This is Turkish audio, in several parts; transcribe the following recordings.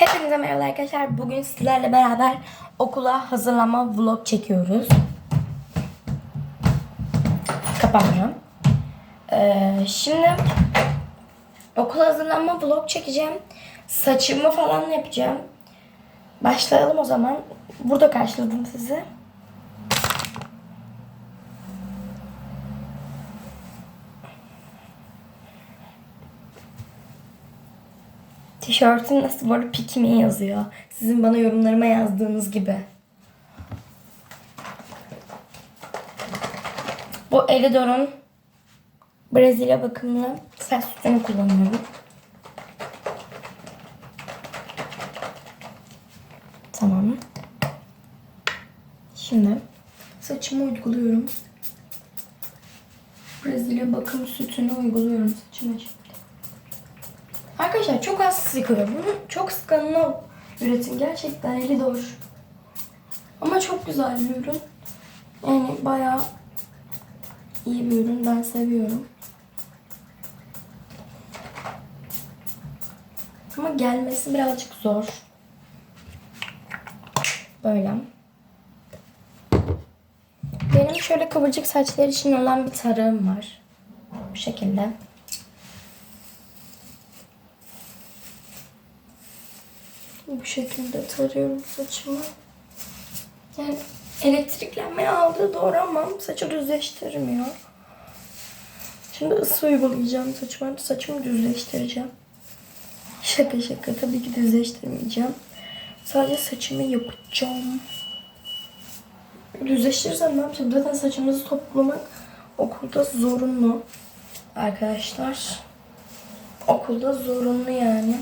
Hepinize merhaba arkadaşlar. Bugün sizlerle beraber okula hazırlama vlog çekiyoruz. Kapanmıyor. Ee, şimdi okula hazırlanma vlog çekeceğim. Saçımı falan yapacağım. Başlayalım o zaman. Burada karşıladım sizi. Tişörtün nasıl bu arada pikimi yazıyor. Sizin bana yorumlarıma yazdığınız gibi. Bu Elidor'un Brezilya bakımlı saç sütünü kullanıyorum. Tamam. Şimdi saçımı uyguluyorum. Brezilya bakım sütünü uyguluyorum saçıma şimdi. Arkadaşlar çok az sıkıyor. Bunu çok sıkanına üretin. Gerçekten eli doğru. Ama çok güzel bir ürün. Yani bayağı iyi bir ürün. Ben seviyorum. Ama gelmesi birazcık zor. Böyle. Benim şöyle kıvırcık saçlar için olan bir tarığım var. Bu şekilde. Şekilde tarıyorum saçımı. Yani elektriklenmeye aldığı doğru ama saçı düzleştirmiyor. Şimdi ısı uygulayacağım saçıma. Saçımı düzleştireceğim. Şaka şaka tabii ki düzleştirmeyeceğim. Sadece saçımı yapacağım. Düzleştirirsem ne yapacağım? Zaten saçımızı toplamak okulda zorunlu. Arkadaşlar. Okulda zorunlu yani.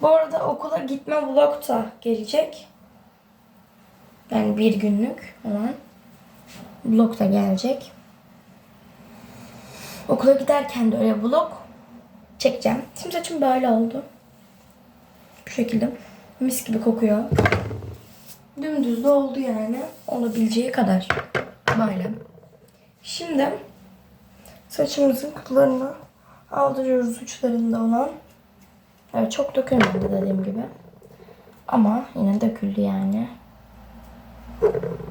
Bu arada okula gitme vlog da gelecek. Yani bir günlük olan vlog da gelecek. Okula giderken de öyle vlog çekeceğim. Şimdi saçım böyle oldu. Bu şekilde. Mis gibi kokuyor. Dümdüz de oldu yani. Olabileceği kadar. Böyle. Şimdi saçımızın kutularını aldırıyoruz uçlarında olan. Evet çok dökülmedi dediğim gibi. Ama yine döküldü yani.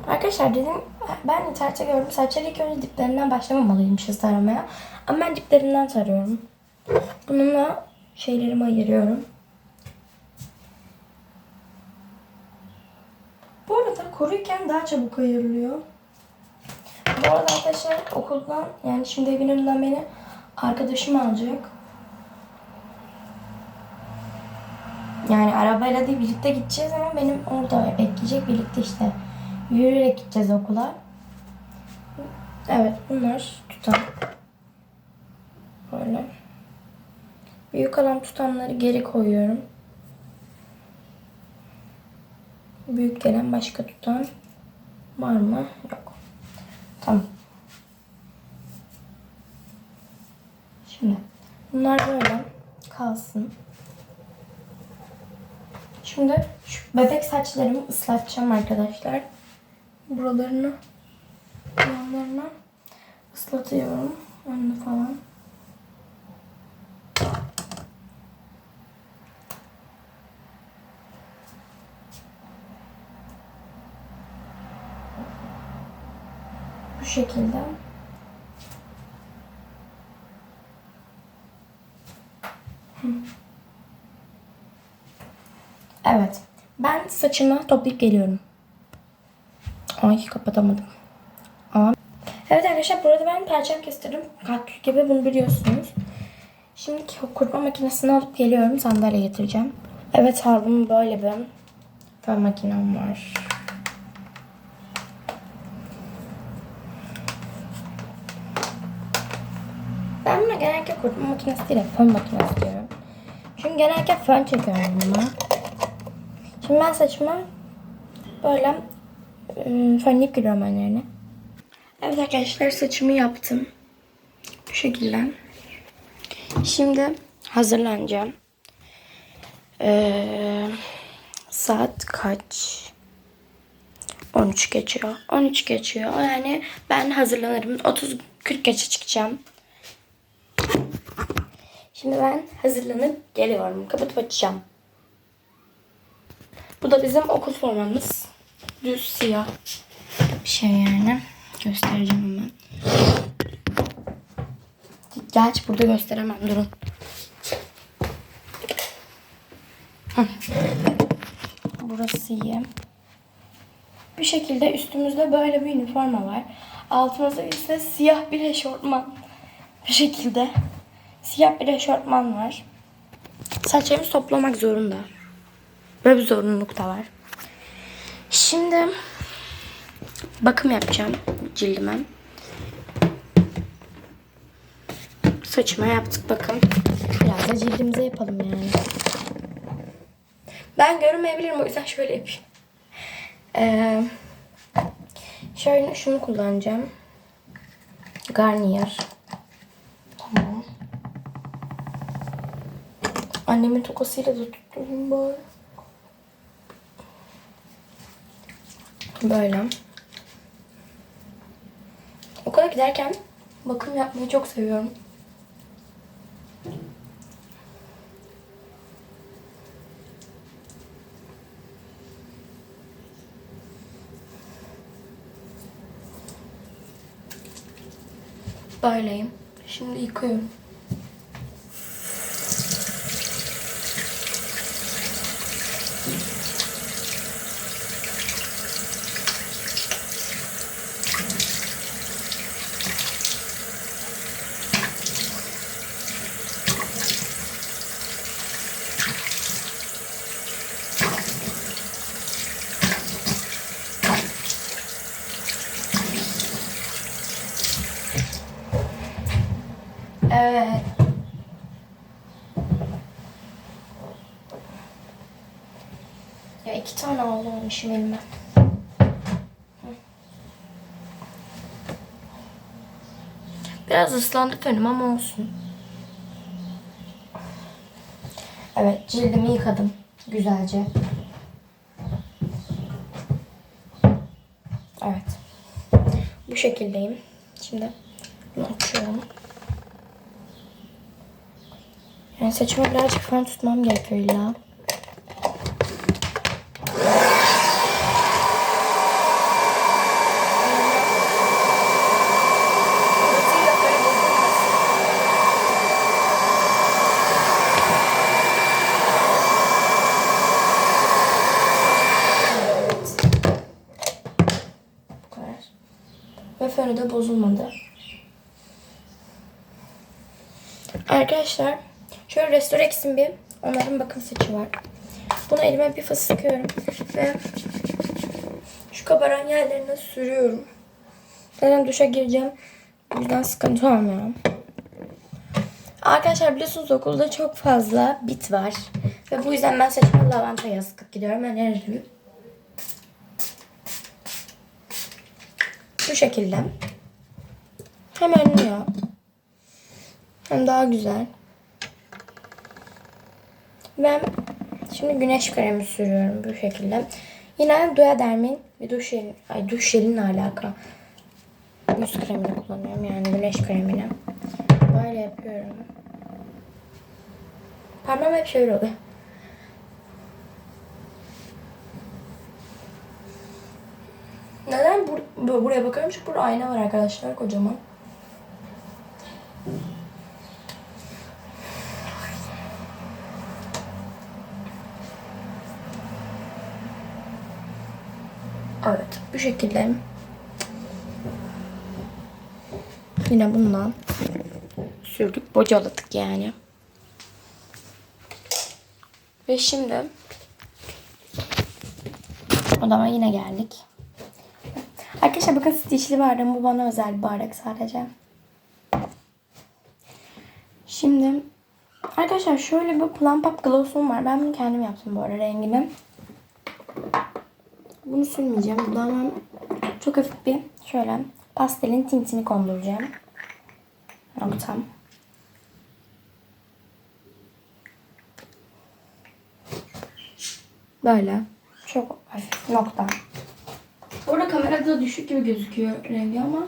Arkadaşlar dedim ben internette gördüm saçları ilk önce diplerinden başlamamalıymışız taramaya. Ama ben diplerinden tarıyorum. Bununla şeylerimi ayırıyorum. Bu arada kuruyken daha çabuk ayrılıyor. Bu arada arkadaşlar okuldan yani şimdi evin önünden beni arkadaşım alacak. Yani arabayla değil birlikte gideceğiz ama benim orada bekleyecek birlikte işte yürüyerek gideceğiz okula. Evet bunlar tutan. Böyle. Büyük olan tutanları geri koyuyorum. Büyük gelen başka tutan var mı? Yok. Tamam. Şimdi bunlar böyle kalsın. Şimdi şu bebek saçlarımı ıslatacağım arkadaşlar. Buralarını, yanlarını ıslatıyorum. Önünü falan. Bu şekilde. Evet. Ben saçımı toplayıp geliyorum. Ay kapatamadım. Aa. Evet arkadaşlar burada ben perçem kestirdim. Kaktüs gibi bunu biliyorsunuz. Şimdi kurutma makinesini alıp geliyorum. Sandalye getireceğim. Evet aldım böyle bir fön makinem var. Ben buna genellikle kurutma makinesi değil, fön makinesi diyorum. Çünkü genellikle fön çekiyorum buna. Ben saçımı böyle e, fönleyip giriyorum önlerine. Evet arkadaşlar saçımı yaptım. Bu şekilde. Şimdi hazırlanacağım. Ee, saat kaç? 13 geçiyor. 13 geçiyor. Yani ben hazırlanırım. 30-40 geçe çıkacağım. Şimdi ben hazırlanıp geliyorum. Kapatıp açacağım. Bu da bizim okul formamız. Düz siyah bir şey yani. Göstereceğim hemen. Gerçi burada gösteremem. Durun. Burası iyi. Bir şekilde üstümüzde böyle bir üniforma var. Altımızda ise siyah bir eşortman. Bir şekilde siyah bir eşortman var. Saçlarımı toplamak zorunda. Böyle bir zorunluluk da var. Şimdi bakım yapacağım cildime. Saçıma yaptık bakım. Biraz da cildimize yapalım yani. Ben görünmeyebilirim o yüzden şöyle yapayım. Ee, şöyle şunu kullanacağım. Garnier. Tamam. Annemin tokasıyla da tuttum bari. Böyle. Okula giderken bakım yapmayı çok seviyorum. Böyleyim. Şimdi yıkıyorum. Evet. Ya iki tane almışım elime. Hı. Biraz ıslandı fönüm ama olsun. Evet cildimi yıkadım güzelce. Evet. Bu şekildeyim. Şimdi bunu açıyorum. Yani saçımı birazcık falan tutmam gerekiyor illa. Ve fönü de bozulmadı. Arkadaşlar şöyle Restorex'in bir onların bakım saçı var. Bunu elime bir fıs sıkıyorum ve şu kabaran yerlerine sürüyorum. Zaten duşa gireceğim. O yüzden sıkıntı olmuyor. Arkadaşlar biliyorsunuz okulda çok fazla bit var. Ve bu yüzden ben saçımı lavantaya sıkıp gidiyorum. Öneririm. Bu şekilde. Hem önlüyor. Hem daha güzel. Ben şimdi güneş kremi sürüyorum bu şekilde. Yine Duaderm'in bir duş jeli, ay duş jelinle alaka. Yüz kremini kullanıyorum yani güneş kremini. Böyle yapıyorum. Parmağım hep şöyle oluyor. Neden bur bu- buraya bakıyorum? Çünkü burada ayna var arkadaşlar kocaman. Evet bu şekilde. Yine bundan sürdük bocaladık yani. Ve şimdi odama yine geldik. Arkadaşlar bakın stitchli bardağım. Bu bana özel bir bardak sadece. Şimdi arkadaşlar şöyle bir plum pop gloss'um var. Ben bunu kendim yaptım bu arada rengini. Bunu sürmeyeceğim. Dudağıma çok hafif bir şöyle pastelin tintini konduracağım. Noktam. Böyle. Çok hafif nokta. Burada kamerada düşük gibi gözüküyor rengi ama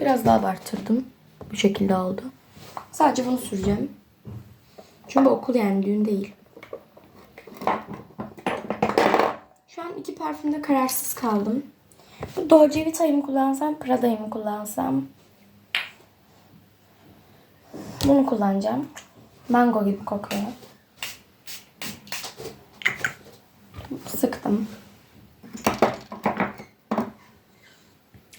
biraz biraz daha abarttırdım. Bu şekilde oldu. Sadece bunu süreceğim. Çünkü okul yani düğün değil. Şu an iki parfümde kararsız kaldım. Bu Dolce Vita'yı mı kullansam, Prada'yı mı kullansam? Bunu kullanacağım. Mango gibi kokuyor. Sıktım.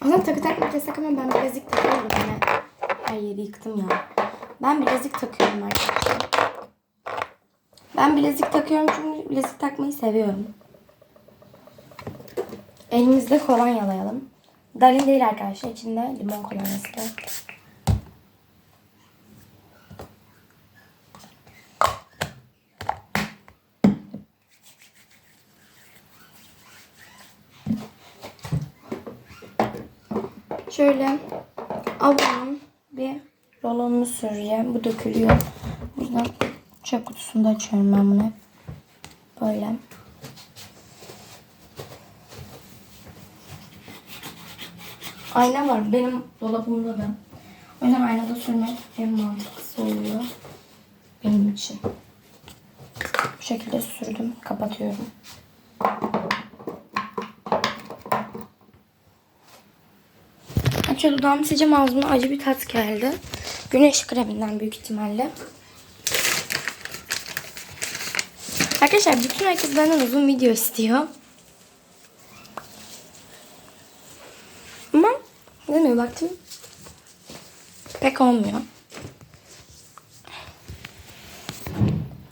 Aslında takı takmak yasak ama ben bilezik takıyorum yine. Her yeri yıktım ya. Ben bilezik takıyorum arkadaşlar. Ben bilezik takıyorum çünkü bilezik takmayı seviyorum. Elimizde kolonyalayalım. Dalin değil arkadaşlar. İçinde limon kolonyası var. Şöyle avucum bir rolonunu süreceğim. Bu dökülüyor. Yüzden çöp kutusunda açıyorum ben bunu. Böyle. Ayna var benim dolabımda da. O yüzden aynada sürmek en mantıklısı oluyor. Benim için. Bu şekilde sürdüm. Kapatıyorum. Şöyle dudağımı sileceğim ağzıma acı bir tat geldi. Güneş kreminden büyük ihtimalle. Arkadaşlar bütün herkes benden uzun video istiyor. Ama mi baktım pek olmuyor.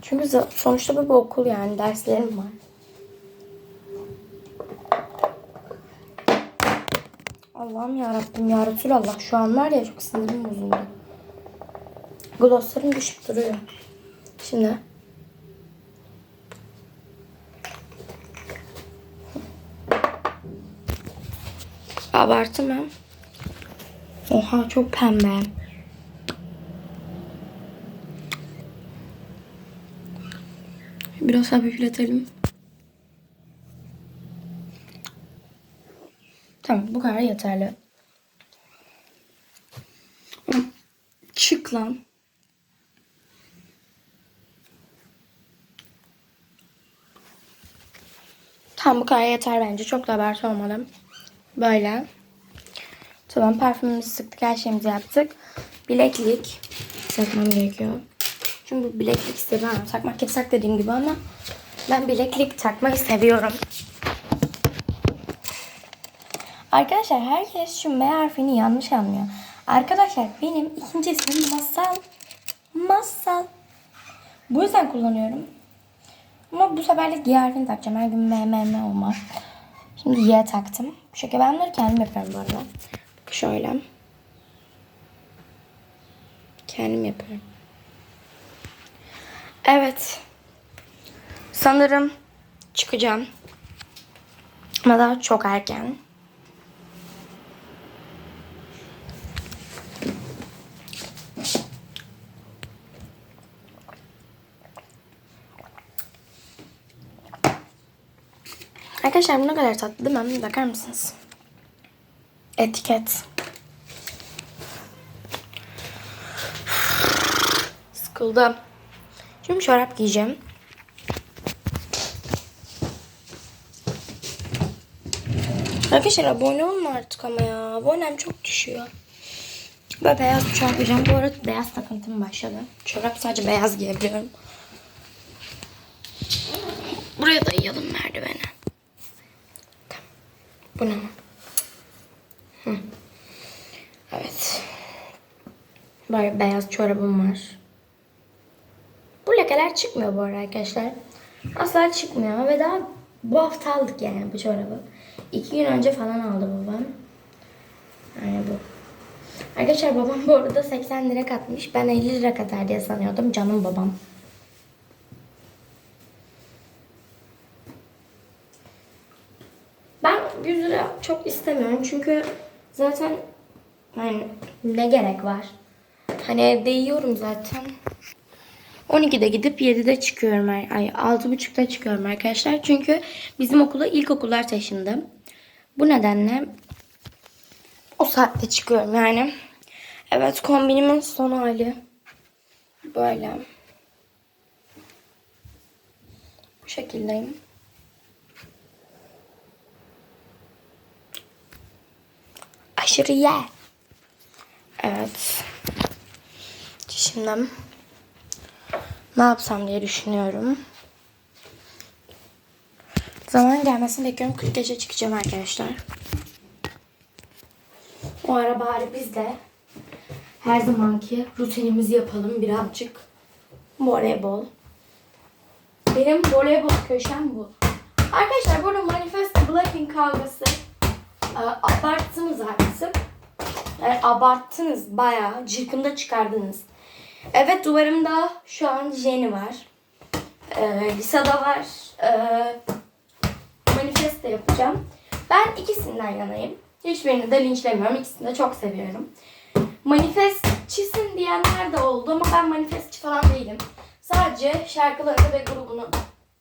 Çünkü sonuçta bu bir okul yani derslerim var. Allah'ım ya Rabbim ya Resulallah şu an var ya çok sinirim bozuldu. Glosslarım düşüp duruyor. Şimdi Abartmam. Oha çok pembe. Biraz hafifletelim. Tamam bu kadar yeterli. Çık lan. Tamam bu kadar yeter bence. Çok da abartı olmadı. Böyle. Tamam parfümümüzü sıktık. Her şeyimizi yaptık. Bileklik. Takmam gerekiyor. Çünkü bileklik istemem. Takmak yasak dediğim gibi ama ben bileklik takmayı seviyorum. Arkadaşlar herkes şu M harfini yanlış anlıyor. Arkadaşlar benim ikinci ismim Masal. Masal. Bu yüzden kullanıyorum. Ama bu seferlik G harfini takacağım. Her gün M, M, M olmaz. Şimdi Y taktım. Bu şekilde ben bunları kendim yapıyorum bu arada. Şöyle. Kendim yapıyorum. Evet. Sanırım çıkacağım. Ama daha çok erken. Arkadaşlar bu ne kadar tatlı değil mi? Bakar mısınız? Etiket. Sıkıldım. Şimdi çorap giyeceğim. Arkadaşlar abone olma artık ama ya. Abonem çok düşüyor. Böyle beyaz bir çorap giyeceğim. Bu arada beyaz takıntım başladı. Çorap sadece beyaz giyebiliyorum. Buraya dayayalım merdivene. Bu ne? Hı. Evet. Böyle beyaz çorabım var. Bu lekeler çıkmıyor bu arada arkadaşlar. Asla çıkmıyor ve daha bu hafta aldık yani bu çorabı. İki gün önce falan aldı babam. Yani bu. Arkadaşlar babam bu arada 80 lira katmış. Ben 50 lira katar diye sanıyordum. Canım babam. Ben 100 lira çok istemiyorum çünkü zaten yani ne gerek var? Hani evde yiyorum zaten. 12'de gidip 7'de çıkıyorum. Ay 6.30'da çıkıyorum arkadaşlar. Çünkü bizim okula ilkokullar taşındı. Bu nedenle O saatte çıkıyorum yani. Evet kombinimin son hali. Böyle. Bu şekildeyim. Aşırı ye. Evet. Şimdi ne yapsam diye düşünüyorum. Zaman gelmesini bekliyorum. 40 gece çıkacağım arkadaşlar. O ara bari biz de her zamanki rutinimizi yapalım birazcık. Voleybol. Benim voleybol köşem bu. Arkadaşlar burada Manifest Blackpink kavgası e, abarttınız artık. Yani abarttınız bayağı. Cırkımda çıkardınız. Evet duvarımda şu an Jenny var. E, Lisa'da var. E, manifest yapacağım. Ben ikisinden yanayım. Hiçbirini de linçlemiyorum. İkisini de çok seviyorum. Manifestçisin diyenler de oldu ama ben manifestçi falan değilim. Sadece şarkılarını ve grubunu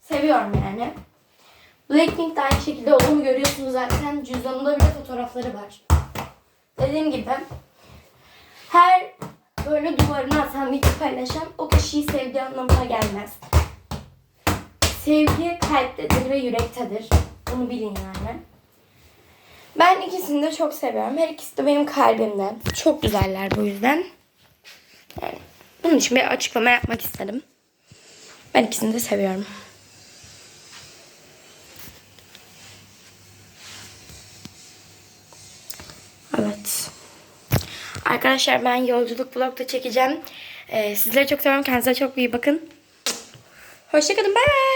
seviyorum yani. Blackpink de aynı şekilde olduğumu görüyorsunuz zaten. Cüzdanımda bile fotoğrafları var. Dediğim gibi her böyle duvarına atan video paylaşan o kişiyi sevdiği anlamına gelmez. Sevgi kalptedir ve yürektedir. Bunu bilin yani. Ben ikisini de çok seviyorum. Her ikisi de benim kalbimde. Çok güzeller bu yüzden. Yani bunun için bir açıklama yapmak istedim. Ben ikisini de seviyorum. Arkadaşlar ben yolculuk vlog da çekeceğim. Ee, sizleri çok seviyorum. Kendinize çok iyi bakın. Hoşçakalın. Bye.